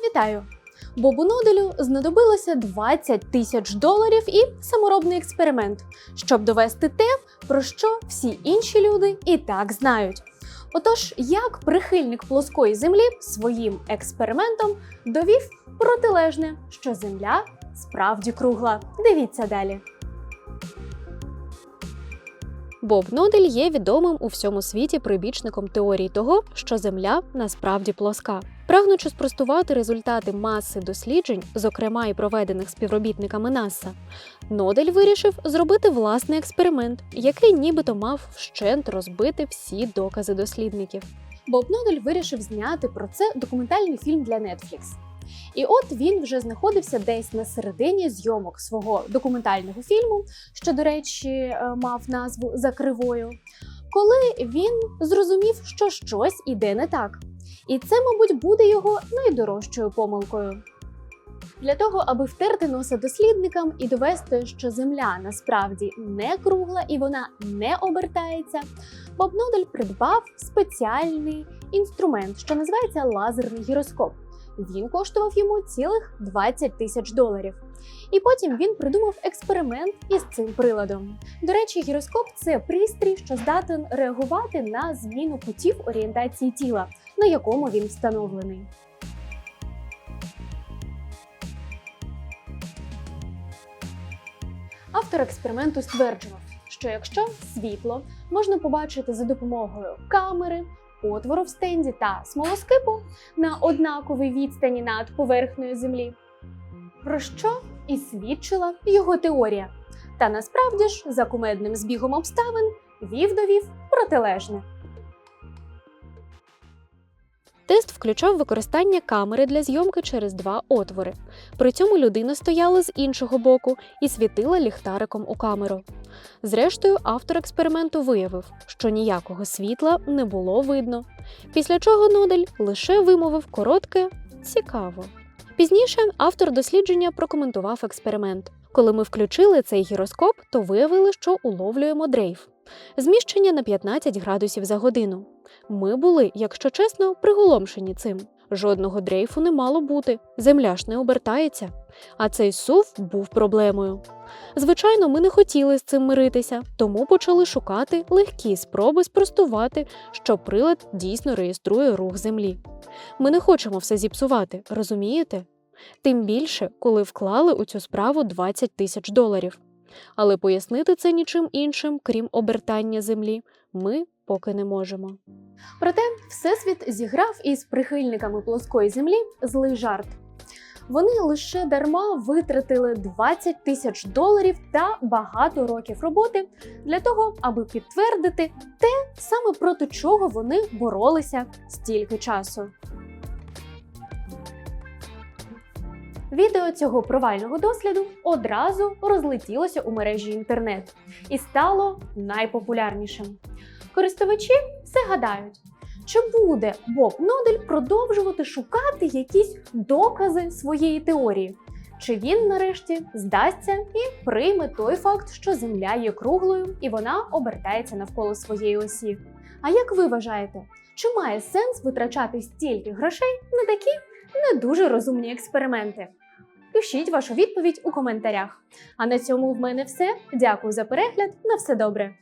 Вітаю! Бобу Ноделю знадобилося 20 тисяч доларів і саморобний експеримент, щоб довести те, про що всі інші люди і так знають. Отож, як прихильник плоскої землі своїм експериментом довів протилежне, що земля справді кругла. Дивіться далі. Боб Нодель є відомим у всьому світі прибічником теорії того, що Земля насправді плоска. Прагнучи спростувати результати маси досліджень, зокрема і проведених співробітниками НАСА, Нодель вирішив зробити власний експеримент, який нібито мав вщент розбити всі докази дослідників. Боб Нодель вирішив зняти про це документальний фільм для Netflix. І от він вже знаходився десь на середині зйомок свого документального фільму, що, до речі, е, мав назву За кривою, коли він зрозумів, що щось іде не так. І це, мабуть, буде його найдорожчою помилкою. Для того, аби втерти носа дослідникам і довести, що Земля насправді не кругла і вона не обертається, Боб Нодель придбав спеціальний інструмент, що називається лазерний гіроскоп. Він коштував йому цілих 20 тисяч доларів. І потім він придумав експеримент із цим приладом. До речі, гіроскоп це пристрій, що здатен реагувати на зміну кутів орієнтації тіла, на якому він встановлений. Автор експерименту стверджував, що якщо світло можна побачити за допомогою камери, отвору в стенді та смолоскипу на однаковій відстані над поверхнею землі, про що і свідчила його теорія. Та насправді ж, за кумедним збігом обставин, вів довів протилежне. Тест включав використання камери для зйомки через два отвори. При цьому людина стояла з іншого боку і світила ліхтариком у камеру. Зрештою, автор експерименту виявив, що ніякого світла не було видно. Після чого Нодель лише вимовив коротке цікаво. Пізніше автор дослідження прокоментував експеримент. Коли ми включили цей гіроскоп, то виявили, що уловлюємо дрейф зміщення на 15 градусів за годину. Ми були, якщо чесно, приголомшені цим. Жодного дрейфу не мало бути, земля ж не обертається. А цей сув був проблемою. Звичайно, ми не хотіли з цим миритися, тому почали шукати легкі спроби спростувати, що прилад дійсно реєструє рух землі. Ми не хочемо все зіпсувати, розумієте? Тим більше, коли вклали у цю справу 20 тисяч доларів. Але пояснити це нічим іншим, крім обертання землі, ми поки не можемо. Проте Всесвіт зіграв із прихильниками плоскої землі злий жарт. Вони лише дарма витратили 20 тисяч доларів та багато років роботи для того, аби підтвердити те саме проти чого вони боролися стільки часу. Відео цього провального досліду одразу розлетілося у мережі інтернет і стало найпопулярнішим. Користувачі все гадають, чи буде Боб Нодель продовжувати шукати якісь докази своєї теорії, чи він нарешті здасться і прийме той факт, що Земля є круглою і вона обертається навколо своєї осі. А як ви вважаєте, чи має сенс витрачати стільки грошей на такі не дуже розумні експерименти? Пишіть вашу відповідь у коментарях. А на цьому в мене все. Дякую за перегляд. На все добре.